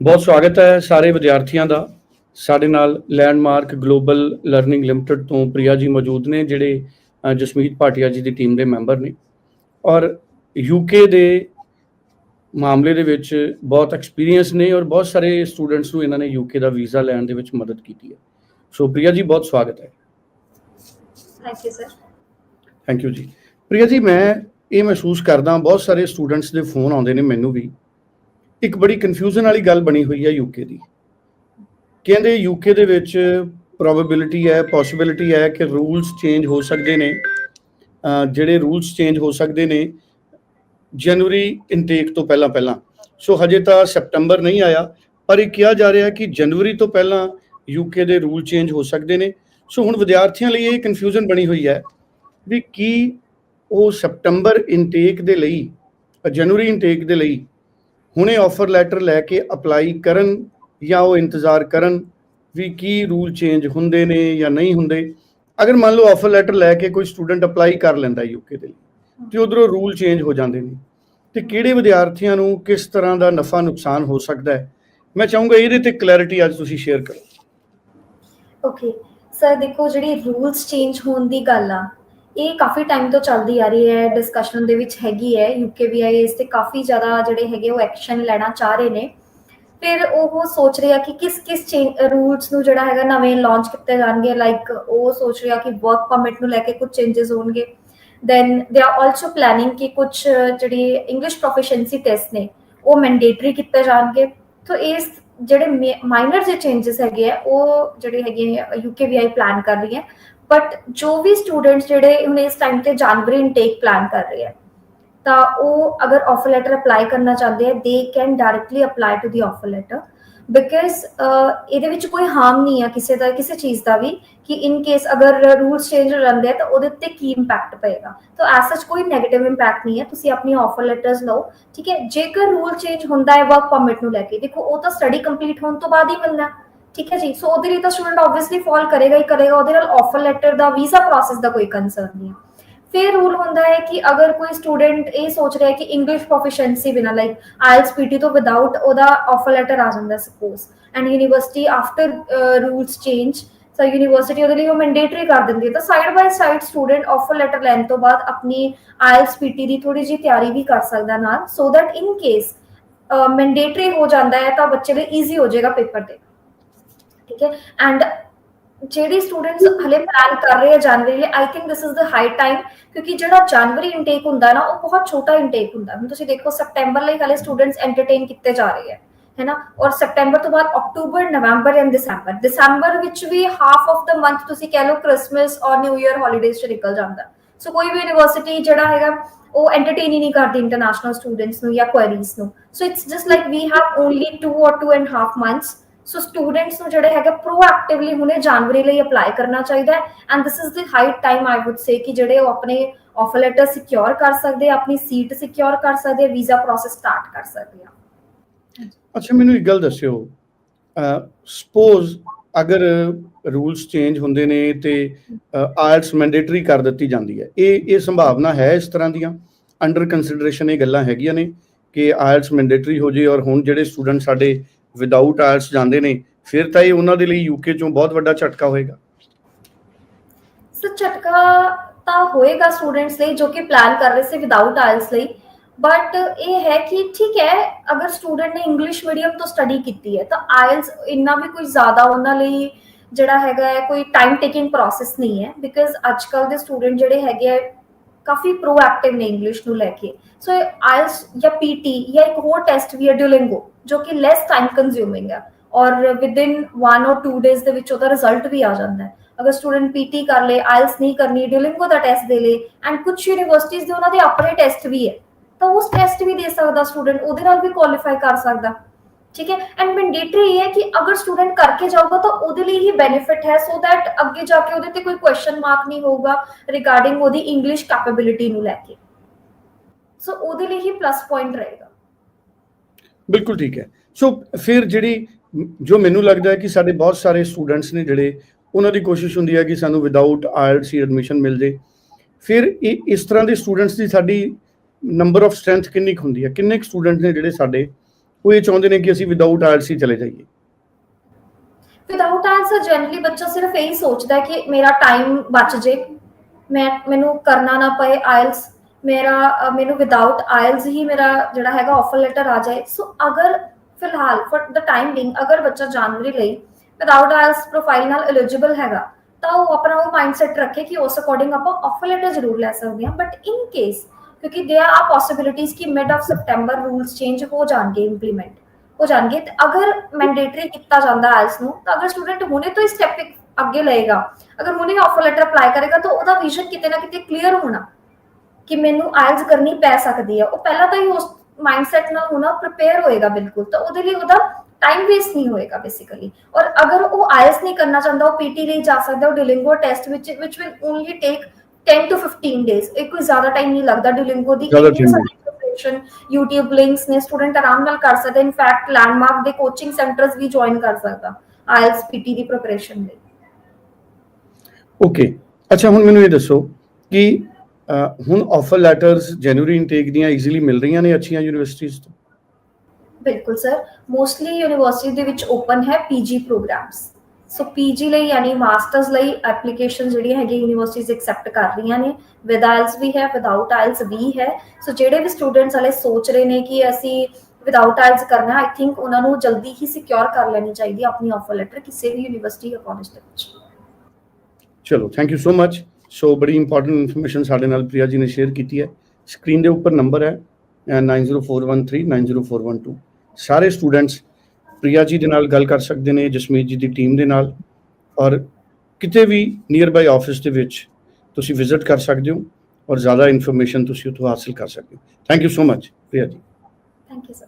ਬਹੁਤ ਸਵਾਗਤ ਹੈ ਸਾਰੇ ਵਿਦਿਆਰਥੀਆਂ ਦਾ। ਸਾਡੇ ਨਾਲ ਲੈਂਡਮਾਰਕ ਗਲੋਬਲ ਲਰਨਿੰਗ ਲਿਮਟਿਡ ਤੋਂ ਪ੍ਰਿਆ ਜੀ ਮੌਜੂਦ ਨੇ ਜਿਹੜੇ ਜਸਮੀਤ ਭਾਟੀਆ ਜੀ ਦੀ ਟੀਮ ਦੇ ਮੈਂਬਰ ਨੇ। ਔਰ ਯੂਕੇ ਦੇ ਮਾਮਲੇ ਦੇ ਵਿੱਚ ਬਹੁਤ ਐਕਸਪੀਰੀਅੰਸ ਨੇ ਔਰ ਬਹੁਤ ਸਾਰੇ ਸਟੂਡੈਂਟਸ ਨੂੰ ਇਹਨਾਂ ਨੇ ਯੂਕੇ ਦਾ ਵੀਜ਼ਾ ਲੈਣ ਦੇ ਵਿੱਚ ਮਦਦ ਕੀਤੀ ਹੈ। ਸੋ ਪ੍ਰਿਆ ਜੀ ਬਹੁਤ ਸਵਾਗਤ ਹੈ। Thank you sir thank you ਜੀ। ਪ੍ਰਿਆ ਜੀ ਮੈਂ ਇਹ ਮਹਿਸੂਸ ਕਰਦਾ ਬਹੁਤ ਸਾਰੇ ਸਟੂਡੈਂਟਸ ਦੇ ਫੋਨ ਆਉਂਦੇ ਨੇ ਮੈਨੂੰ ਵੀ। ਇੱਕ ਬੜੀ ਕਨਫਿਊਜ਼ਨ ਵਾਲੀ ਗੱਲ ਬਣੀ ਹੋਈ ਹੈ ਯੂਕੇ ਦੀ। ਕਹਿੰਦੇ ਯੂਕੇ ਦੇ ਵਿੱਚ ਪ੍ਰੋਬੇਬਿਲਿਟੀ ਹੈ ਪੋਸਿਬਿਲਿਟੀ ਹੈ ਕਿ ਰੂਲਸ ਚੇਂਜ ਹੋ ਸਕਦੇ ਨੇ। ਜਿਹੜੇ ਰੂਲਸ ਚੇਂਜ ਹੋ ਸਕਦੇ ਨੇ ਜਨਵਰੀ ਇਨਟੇਕ ਤੋਂ ਪਹਿਲਾਂ ਪਹਿਲਾਂ। ਸੋ ਹਜੇ ਤਾਂ ਸੈਪਟੈਂਬਰ ਨਹੀਂ ਆਇਆ, ਪਰ ਇਹ ਕਿਹਾ ਜਾ ਰਿਹਾ ਕਿ ਜਨਵਰੀ ਤੋਂ ਪਹਿਲਾਂ ਯੂਕੇ ਦੇ ਰੂਲ ਚੇਂਜ ਹੋ ਸਕਦੇ ਨੇ। ਸੋ ਹੁਣ ਵਿਦਿਆਰਥੀਆਂ ਲਈ ਇਹ ਕਨਫਿਊਜ਼ਨ ਬਣੀ ਹੋਈ ਹੈ ਵੀ ਕੀ ਉਹ ਸੈਪਟੈਂਬਰ ਇਨਟੇਕ ਦੇ ਲਈ ਜਨਵਰੀ ਇਨਟੇਕ ਦੇ ਲਈ ਹੁਣੇ ਆਫਰ ਲੈਟਰ ਲੈ ਕੇ ਅਪਲਾਈ ਕਰਨ ਜਾਂ ਉਹ ਇੰਤਜ਼ਾਰ ਕਰਨ ਵੀ ਕੀ ਰੂਲ ਚੇਂਜ ਹੁੰਦੇ ਨੇ ਜਾਂ ਨਹੀਂ ਹੁੰਦੇ। ਅਗਰ ਮੰਨ ਲਓ ਆਫਰ ਲੈਟਰ ਲੈ ਕੇ ਕੋਈ ਸਟੂਡੈਂਟ ਅਪਲਾਈ ਕਰ ਲੈਂਦਾ ਯੂਕੇ ਦੇ ਲਈ, ਤੇ ਉਧਰੋਂ ਰੂਲ ਚੇਂਜ ਹੋ ਜਾਂਦੇ ਨੇ। ਤੇ ਕਿਹੜੇ ਵਿਦਿਆਰਥੀਆਂ ਨੂੰ ਕਿਸ ਤਰ੍ਹਾਂ ਦਾ ਨਫਾ ਨੁਕਸਾਨ ਹੋ ਸਕਦਾ ਹੈ? ਮੈਂ ਚਾਹੂੰਗਾ ਇਹਦੇ ਤੇ ਕਲੈਰਿਟੀ ਅੱਜ ਤੁਸੀਂ ਸ਼ੇਅਰ ਕਰੋ। ਓਕੇ ਸਰ ਦੇਖੋ ਜਿਹੜੀ ਰੂਲਸ ਚੇਂਜ ਹੋਣ ਦੀ ਗੱਲ ਆ ਇਹ ਕਾਫੀ ਟਾਈਮ ਤੋਂ ਚੱਲਦੀ ਆ ਰਹੀ ਹੈ ਡਿਸਕਸ਼ਨ ਦੇ ਵਿੱਚ ਹੈਗੀ ਹੈ ਯੂਕੇ ਇਸ ਤੇ ਕਾਫੀ ਜ਼ਿਆਦਾ ਜਿਹੜੇ ਹੈਗੇ ਉਹ ਐਕਸ਼ਨ ਲੈਣਾ ਚਾਹ ਰਹੇ ਨੇ। ਫਿਰ ਉਹ ਸੋਚ ਰਿਹਾ ਕਿ ਕਿਸ ਕਿਸ ਰੂਲਸ ਨੂੰ ਜਿਹੜਾ ਹੈਗਾ ਨਵੇਂ ਲਾਂਚ ਕੀਤੇ ਜਾਣਗੇ ਲਾਈਕ ਉਹ ਸੋਚ ਰਿਹਾ ਕਿ ਵਰਕ ਪਰਮਿਟ ਨੂੰ ਲੈ ਕੇ ਕੁਝ ਚੇਂजेस ਹੋਣਗੇ। Then they are also planning ਕਿ ਕੁਝ ਜਿਹੜੀ ਇੰਗਲਿਸ਼ ਪ੍ਰੋਫੀਸ਼ੀਐਂਸੀ ਟੈਸਟ ਨੇ, ਉਹ ਮੈਂਡੇਟਰੀ ਕੀਤੇ ਜਾਣਗੇ। ਸੋ ਇਸ ਜਿਹੜੇ ਮਾਈਨਰ ਜੇ ਚੇਂजेस ਹੈਗੇ ਆ, ਉਹ ਜਿਹੜੇ ਹੈਗੇ ਯੂਕੇ ਵੀਆਈ ਪਲਾਨ ਕਰ ਰਹੀ ਹੈ। ਬਟ ਜੋ ਵੀ ਸਟੂਡੈਂਟਸ ਜਿਹੜੇ ਹੁਣ ਇਸ ਟਾਈਮ ਤੇ ਜਨਵਰੀ ਇਨਟੇਕ ਪਲਾਨ ਕਰ ਰਹੇ ਆ, ਤਾਂ ਉਹ ਅਗਰ ਆਫਰ ਲੈਟਰ ਅਪਲਾਈ ਕਰਨਾ ਚਾਹੁੰਦੇ ਆ they can directly apply to the offer letter because ਇਹਦੇ ਵਿੱਚ ਕੋਈ ਹਾਰਮ ਨਹੀਂ ਆ ਕਿਸੇ ਦਾ, ਕਿਸੇ ਚੀਜ਼ ਦਾ ਵੀ ਕਿ ਇਨ ਕੇਸ ਅਗਰ ਰੂਲਸ ਚੇਂਜ ਹੋ ਜਾਂਦੇ ਆ ਤਾਂ ਉਹਦੇ ਉੱਤੇ ਕੀ ਇੰਪੈਕਟ ਪਏਗਾ। ਤਾਂ ਐਸ ਸੱਚ ਕੋਈ 네ਗੇਟਿਵ ਇੰਪੈਕਟ ਨਹੀਂ ਹੈ ਤੁਸੀਂ ਆਪਣੀ ਆਫਰ ਲੈਟਰਸ ਲਓ, ਠੀਕ ਹੈ? ਜੇਕਰ ਰੂਲ ਚੇਂਜ ਹੁੰਦਾ ਹੈ ਵਰਕ ਪਰਮਿਟ ਨੂੰ ਲੈ ਕੇ, ਦੇਖੋ, ਉਹ ਤਾਂ ਸਟੱਡੀ ਕੰਪਲੀਟ ਹੋਣ ਤੋਂ ਬਾਅਦ ਹੀ ਮਿਲਣਾ। ਠੀਕ ਹੈ ਜੀ? ਸੋ ਉਹਦੇ ਲਈ ਤਾਂ ਸਟੂਡੈਂਟ ਆਬਵੀਅਸਲੀ ਫਾਲ ਕਰੇਗਾ ਹੀ ਕਰੇਗਾ, ਉਹਦੇ ਨਾਲ ਆਫਰ ਲੈਟਰ ਦਾ ਵੀਜ਼ਾ ਪ੍ਰੋਸੈਸ ਦਾ ਕੋਈ ਕੰਸਰਨ ਨਹੀਂ। ਫਿਰ ਰੂਲ ਹੁੰਦਾ ਹੈ ਕਿ ਅਗਰ ਕੋਈ ਸਟੂਡੈਂਟ ਇਹ ਸੋਚ ਰਿਹਾ ਹੈ ਕਿ ਇੰਗਲਿਸ਼ ਪ੍ਰੋਫੀਸ਼ੀਐਂਸੀ ਬਿਨਾ ਲਾਈਕ ਆਇਲਸ ਪੀਟੀ ਤੋਂ ਵਿਦਆਊਟ ਉਹਦਾ ਆਫਰ ਲੈਟਰ ਆ ਜਾਂਦਾ suppose and university after rules change so university ਉਹਦੇ ਲਈ ਉਹ ਮੈਂਡੇਟਰੀ ਕਰ ਦਿੰਦੀ ਹੈ। ਤਾਂ side by side student offer letter ਲੈਣ ਤੋਂ ਬਾਅਦ ਆਪਣੀ ਆਇਲਸ ਪੀਟੀ ਦੀ ਥੋੜੀ ਜਿਹੀ ਤਿਆਰੀ ਵੀ ਕਰ ਸਕਦਾ ਨਾਲ so that in case mandatory ਹੋ ਜਾਂਦਾ ਹੈ ਤਾਂ ਬੱਚੇ ਲਈ ਈਜ਼ੀ ਹੋ ਜਾਏਗਾ ਪੇਪਰ ਦੇ ਠੀਕ ਹੈ ਐਂਡ ਜਿਹੜੀ ਸਟੂਡੈਂਟਸ ਹਲੇ ਪਲਾਨ ਕਰ ਰਹੇ ਆ ਜਨਵਰੀ ਲਈ I think this is the high time ਕਿਉਂਕਿ ਜਿਹੜਾ ਜਨਵਰੀ ਇਨਟੇਕ ਹੁੰਦਾ ਨਾ ਉਹ ਬਹੁਤ ਛੋਟਾ ਇਨਟੇਕ ਹੁੰਦਾ ਹੁਣ ਤੁਸੀਂ ਦੇਖੋ ਸਪਟੈਂਬਰ ਲਈ ਹਲੇ ਸਟੂਡੈਂਟਸ ਐਂਟਰਟੇਨ ਕੀਤੇ ਜਾ ਰਹੇ ਆ ਹੈ ਨਾ ਔਰ ਸਪਟੈਂਬਰ ਤੋਂ ਬਾਅਦ ਅਕਤੂਬਰ ਨਵੰਬਰ ਐਂਡ ਦਸੰਬਰ ਦਸੰਬਰ ਵਿੱਚ ਵੀ ਹਾਫ ਆਫ ਦਾ ਮੰਥ ਤੁਸੀਂ ਕਹਿ ਲਓ ਕ੍ਰਿਸਮਸ ਔਰ ਨਿਊ ਇਅਰ ਹੌਲੀਡੇਜ਼ ਚ ਨਿਕਲ ਜਾਂਦਾ ਸੋ ਕੋਈ ਵੀ ਯੂਨੀਵਰਸਿਟੀ ਜਿਹੜਾ ਹੈਗਾ ਉਹ ਐਂਟਰਟੇਨ ਹੀ ਨਹੀਂ ਕਰਦੀ ਇੰਟਰਨੈਸ਼ਨਲ ਸਟੂਡੈਂਟਸ ਨੂੰ ਜਾਂ ਕੁਐਰੀਜ਼ ਨੂੰ so it's just like we have only 2 or 2 and half months so students ਨੂੰ ਜਿਹੜੇ ਹੈਗਾ ਪ੍ਰੋਐਕਟਿਵਲੀ ਹੁਣੇ ਜਨਵਰੀ ਲਈ ਅਪਲਾਈ ਕਰਨਾ ਚਾਹੀਦਾ ਹੈ। And this is the high time I would say ਕਿ ਜਿਹੜੇ ਉਹ ਆਪਣੇ ਆਫਰ ਲੈਟਰ ਸਿਕਿਉਰ ਕਰ ਸਕਦੇ ਆ, ਆਪਣੀ ਸੀਟ ਸਿਕਿਉਰ ਕਰ ਸਕਦੇ ਆ ਵੀਜ਼ਾ ਪ੍ਰੋਸੈਸ ਸਟਾਰਟ ਕਰ ਸਕਦੇ ਆ। ਅੱਛਾ, ਮੈਨੂੰ ਇੱਕ ਗੱਲ ਦੱਸਿਓ। ਸਪੋਜ਼ ਅਗਰ ਰੂਲਸ ਚੇਂਜ ਹੁੰਦੇ ਨੇ ਤੇ ਆਇਲਸ ਮੈਂਡੇਟਰੀ ਕਰ ਦਿੱਤੀ ਜਾਂਦੀ ਹੈ। ਇਹ ਇਹ ਸੰਭਾਵਨਾ ਹੈ ਇਸ ਤਰ੍ਹਾਂ ਦੀਆਂ? ਅੰਡਰ ਕੰਸੀਡਰੇਸ਼ਨ ਇਹ ਗੱਲਾਂ ਹੈਗੀਆਂ ਨੇ ਕਿ ਆਇਲਸ ਮੈਂਡੇਟਰੀ ਹੋ ਜੇ ਔਰ ਹੁਣ ਜਿਹੜੇ ਸਟੂਡੈਂਟ ਸਾਡੇ ਵਿਦਆਊਟ ਆਇਲਸ ਜਾਂਦੇ ਨੇ, ਫਿਰ ਤਾਂ ਇਹ ਉਹਨਾਂ ਦੇ ਲਈ ਯੂਕੇ ਚੋਂ ਬਹੁਤ ਵੱਡਾ ਝਟਕਾ ਹੋਏਗਾ। ਸੋ ਝਟਕਾ ਤਾਂ ਹੋਏਗਾ ਸਟੂਡੈਂਟਸ ਲਈ ਜੋ ਕਿ ਪਲਾਨ ਕਰ ਰਹੇ ਸੀ ਵਿਦਆਊਟ ਆਇਲਸ ਲਈ ਬਟ ਇਹ ਹੈ ਕਿ ਠੀਕ ਹੈ, ਅਗਰ ਸਟੂਡੈਂਟ ਨੇ ਇੰਗਲਿਸ਼ ਮੀਡੀਅਮ ਤੋਂ ਸਟੱਡੀ ਕੀਤੀ ਹੈ, ਤਾਂ ਆਇਲਸ ਇੰਨਾ ਵੀ ਕੋਈ ਜ਼ਿਆਦਾ ਉਹਨਾਂ ਲਈ ਜਿਹੜਾ ਹੈਗਾ ਹੈ, ਕੋਈ ਟਾਈਮ ਟੇਕਿੰਗ ਪ੍ਰੋਸੈਸ ਨਹੀਂ ਹੈ ਬਿਕਾਜ਼ ਅੱਜ ਕੱਲ ਦੇ ਸਟੂਡੈਂਟ ਜਿਹੜੇ ਹੈਗੇ ਆ ਕਾਫੀ ਪ੍ਰੋਐਕਟਿਵ ਨੇ ਇੰਗਲਿਸ਼ ਨੂੰ ਲੈ ਕੇ। ਸੋ ਆਇਲਸ ਜਾਂ ਪੀਟੀ ਜਾਂ ਇੱਕ ਹੋਰ ਟੈਸਟ ਵੀ ਹੈ ਡਿਊਲਿੰਗੋ ਜੋ ਕਿ ਲੈਸ ਟਾਈਮ ਕੰਜ਼ਿਊਮਿੰਗ ਹੈ। ਔਰ ਵਿਦਿਨ 1 অর 2 ਡੇਜ਼ ਦੇ ਵਿੱਚ ਉਹਦਾ ਰਿਜ਼ਲਟ ਵੀ ਆ ਜਾਂਦਾ ਹੈ। ਅਗਰ ਸਟੂਡੈਂਟ ਪੀਟੀ ਕਰ ਲੇ ਆਇਲਸ ਨਹੀਂ ਕਰਨੀ ਡਿਊਲਿੰਗੋ ਦਾ ਟੈਸਟ ਦੇ ਲੇ ਐਂਡ ਕੁਝ ਯੂਨੀਵਰਸਿਟੀਜ਼ ਦੇ ਉਹਨਾਂ ਦੇ ਆਪਣੇ ਟੈਸਟ ਵੀ ਹੈ, ਤਾਂ ਉਸ ਟੈਸਟ ਵੀ ਦੇ ਸਕਦਾ ਸਟੂਡੈਂਟ ਉਹਦੇ ਨਾਲ ਵੀ ਕੁਆਲੀਫਾਈ ਕਰ ਸਕਦਾ। ਠੀਕ ਹੈ? ਐਂਡ ਮੈਂਡੇਟਰੀ ਇਹ ਹੈ ਕਿ ਅਗਰ ਸਟੂਡੈਂਟ ਕਰਕੇ ਜਾਊਗਾ ਤਾਂ ਉਹਦੇ ਲਈ ਹੀ ਬੈਨੀਫਿਟ ਹੈ ਸੋ ਦੈਟ ਅੱਗੇ ਜਾ ਕੇ ਉਹਦੇ ਤੇ ਕੋਈ ਕੁਐਸਚਨ ਮਾਰਕ ਨਹੀਂ ਹੋਊਗਾ ਰਿਗਾਰਡਿੰਗ ਉਹਦੀ ਇੰਗਲਿਸ਼ ਕੈਪੇਬਿਲਿਟੀ ਨੂੰ ਲੈ ਕੇ। ਸੋ ਉਹਦੇ ਲਈ ਹੀ ਪਲੱਸ ਪੁਆਇੰਟ ਰਹੇਗਾ। ਬਿਲਕੁਲ ਠੀਕ ਹੈ। ਸੋ ਫਿਰ ਜਿਹੜੀ ਜੋ ਮੈਨੂੰ ਲੱਗਦਾ ਹੈ ਕਿ ਸਾਡੇ ਬਹੁਤ ਸਾਰੇ ਸਟੂਡੈਂਟਸ ਨੇ ਜਿਹੜੇ, ਉਹਨਾਂ ਦੀ ਕੋਸ਼ਿਸ਼ ਹੁੰਦੀ ਹੈ ਕਿ ਸਾਨੂੰ ਵਿਦਆਊਟ ਆਇਲਟਸ ਐਡਮਿਸ਼ਨ ਮਿਲ ਜੇ। ਫਿਰ ਇਸ ਤਰ੍ਹਾਂ ਦੇ ਸਟੂਡੈਂਟਸ ਦੀ ਸਾਡੀ ਨੰਬਰ ਆਫ ਸਟਰੈਂਥ ਕਿੰਨੀ ਕੁ ਹੁੰਦੀ ਹੈ? ਕਿੰਨੇ ਕੁ ਸਟੂਡੈਂਟ ਨੇ ਜਿਹੜੇ ਸਾਡੇ ਉਹ ਇਹ ਚਾਹੁੰਦੇ ਨੇ ਕਿ ਅਸੀਂ ਵਿਦਆਊਟ ਆਇਲਸ ਚਲੇ ਜਾਈਏ। ਵਿਦਆਊਟ ਆਇਲਸ ਜਨਰਲੀ ਬੱਚਾ ਸਿਰਫ ਇਹੀ ਸੋਚਦਾ ਹੈ ਕਿ ਮੇਰਾ ਟਾਈਮ ਬਚ ਜੇ। ਮੈਂ, ਮੈਨੂੰ ਕਰਨਾ ਨਾ ਪਏ ਆਇਲਸ ਮੇਰਾ, ਮੈਨੂੰ ਵਿਦਆਊਟ ਆਇਲਸ ਹੀ ਮੇਰਾ ਜਿਹੜਾ ਹੈਗਾ ਆਫਰ ਲੈਟਰ ਆ ਜਾਏ। ਸੋ ਅਗਰ ਫਿਲਹਾਲ ਫॉर द ਟਾਈਮ ਬਿੰਗ ਅਗਰ ਬੱਚਾ ਜਨਵਰੀ ਲਈ ਵਿਦਆਊਟ ਆਇਲਸ ਪ੍ਰੋਫਾਈਲ ਨਾਲ ਐਲੀਜੀਬਲ ਹੈਗਾ, ਤਾਂ ਉਹ ਆਪਣਾ ਉਹ ਮਾਈਂਡਸੈਟ ਰੱਖੇ ਕਿ ਉਸ ਅਕੋਰਡਿੰਗ ਆਪਾਂ ਆਫਰ ਲੈਟਰ ਜ਼ਰੂਰ ਲੈ ਸਕਦੇ ਹਾਂ। ਬਟ ਇਨ ਕੇਸ ਕਿਉਂਕਿ there are possibilities ਕਿ mid of September rules change ਹੋ ਜਾਣਗੇ ਇੰਪਲੀਮੈਂਟ ਹੋ ਜਾਣਗੇ। ਤੇ ਅਗਰ ਮੈਂਡੇਟਰੀ ਕੀਤਾ ਜਾਂਦਾ ਆਇਲਸ ਨੂੰ, ਤਾਂ ਅਗਰ ਸਟੂਡੈਂਟ ਹੁਣੇ ਤੋਂ ਹੀ ਸਟੈਪ ਅੱਗੇ ਲਏਗਾ, ਅਗਰ ਹੁਣੇ ਆਫਰ ਲੈਟਰ ਅਪਲਾਈ ਕਰੇਗਾ, ਤਾਂ ਉਹਦਾ ਵਿਜ਼ਨ ਕਿਤੇ ਨਾ ਕਿਤੇ ਕਲੀਅਰ ਹੋਣਾ ਕਿ ਮੈਨੂੰ ਆਇਲਸ ਕਰਨੀ ਪੈ ਸਕਦੀ ਹੈ ਉਹ ਪਹਿਲਾਂ ਤਾਂ ਹੀ ਉਸ ਮਾਈਂਡਸੈਟ ਨਾਲ ਹੋਣਾ ਪ੍ਰਿਪੇਅਰ ਹੋਏਗਾ ਬਿਲਕੁਲ, ਤਾਂ ਉਹਦੇ ਲਈ ਉਹਦਾ ਟਾਈਮ ਵੇਸਟ ਨਹੀਂ ਹੋਏਗਾ ਬੇਸਿਕਲੀ ਔਰ ਅਗਰ ਉਹ ਆਇਲਸ ਨਹੀਂ ਕਰਨਾ ਚਾਹੁੰਦਾ, ਉਹ ਪੀਟੀ ਲਈ ਜਾ ਸਕਦਾ, ਉਹ ਡਿਲਿੰਗੋ ਟੈਸਟ ਵਿੱਚ which will only take 10 to 15 days ਇਹ ਕੋਈ ਜ਼ਿਆਦਾ ਟਾਈਮ ਨਹੀਂ ਲੱਗਦਾ ਡਿਲਿੰਗੋ ਦੀ। ਜ਼ਿਆਦਾ time ਸਾਰੀ preparation, YouTube ਲਿੰਕਸ ਨੇ ਸਟੂਡੈਂਟ ਆਰਾਮ ਨਾਲ ਕਰ ਸਕਦਾ। ਇਨਫੈਕਟ ਲੈਂਡਮਾਰਕ ਦੇ ਕੋਚਿੰਗ ਸੈਂਟਰਸ ਵੀ ਜੁਆਇਨ ਕਰ ਸਕਦਾ ਆਇਲਸ ਪੀਟੀ ਦੀ ਪ੍ਰਿਪਰੇਸ਼ਨ ਲਈ। ਓਕੇ ਅੱਛਾ ਹੁਣ ਮੈਨੂੰ ਇਹ ਦੱਸੋ ਕਿ ਅ, ਹੁਣ ਆਫਰ ਲੈਟਰਸ ਜਨਵਰੀ ਇਨਟੇਕ ਦੀਆਂ ਈਜ਼ੀਲੀ ਮਿਲ ਰਹੀਆਂ ਨੇ ਅੱਛੀਆਂ ਯੂਨੀਵਰਸਿਟੀਜ਼ ਤੋਂ? ਬਿਲਕੁਲ ਸਰ ਮੋਸਟਲੀ ਯੂਨੀਵਰਸਿਟੀ ਦੇ ਵਿੱਚ ਓਪਨ ਹੈ ਪੀਜੀ ਪ੍ਰੋਗਰਾਮਸ ਸੋ ਪੀਜੀ ਲਈ ਯਾਨੀ ਮਾਸਟਰਸ ਲਈ ਐਪਲੀਕੇਸ਼ਨ ਜਿਹੜੀਆਂ ਹੈਗੀ ਯੂਨੀਵਰਸਿਟੀਜ਼ ਐਕਸੈਪਟ ਕਰ ਰਹੀਆਂ ਨੇ। ਵਿਦ ਆਇਲਸ ਵੀ ਹੈ ਵਿਦਆਊਟ ਆਇਲਸ ਵੀ ਹੈ। ਸੋ ਜਿਹੜੇ ਵੀ ਸਟੂਡੈਂਟਸ ਹਲੇ ਸੋਚ ਰਹੇ ਨੇ ਕਿ ਅਸੀਂ ਵਿਦਆਊਟ ਆਇਲਸ ਕਰਨਾ ਆਈ ਥਿੰਕ ਉਹਨਾਂ ਨੂੰ ਜਲਦੀ ਹੀ ਸਿਕਿਉਰ ਕਰ ਲੈਣੀ ਚਾਹੀਦੀ ਹੈ ਆਪਣੀ ਆਫਰ ਲੈਟਰ ਕਿਸੇ ਵੀ ਯੂਨੀਵਰਸਿਟੀ ਜਾਂ ਕਾਲਜ ਦੇ ਵਿੱਚ। ਚਲੋ thank you so much so ਬੜੀ ਇੰਪੋਰਟੈਂਟ ਇਨਫੋਰਮੇਸ਼ਨ ਸਾਡੇ ਨਾਲ ਪ੍ਰਿਆ ਜੀ ਨੇ ਸ਼ੇਅਰ ਕੀਤੀ ਹੈ। ਸਕਰੀਨ ਦੇ ਉੱਪਰ ਨੰਬਰ ਹੈ ਅ, 9041390412 90412 ਸਾਰੇ ਸਟੂਡੈਂਟਸ ਪ੍ਰਿਆ ਜੀ ਦੇ ਨਾਲ ਗੱਲ ਕਰ ਸਕਦੇ ਨੇ, ਜਸਮੀਤ ਜੀ ਦੀ ਟੀਮ ਦੇ ਨਾਲ ਔਰ ਕਿਤੇ ਵੀ ਨੀਅਰ ਬਾਈ ਆਫਿਸ ਦੇ ਵਿੱਚ ਤੁਸੀਂ ਵਿਜ਼ਿਟ ਕਰ ਸਕਦੇ ਹੋ ਔਰ ਜ਼ਿਆਦਾ ਇਨਫੋਰਮੇਸ਼ਨ ਤੁਸੀਂ ਉੱਥੋਂ ਹਾਸਲ ਕਰ ਸਕਦੇ ਹੋ। Thank you so much Priya ji. Thank you sir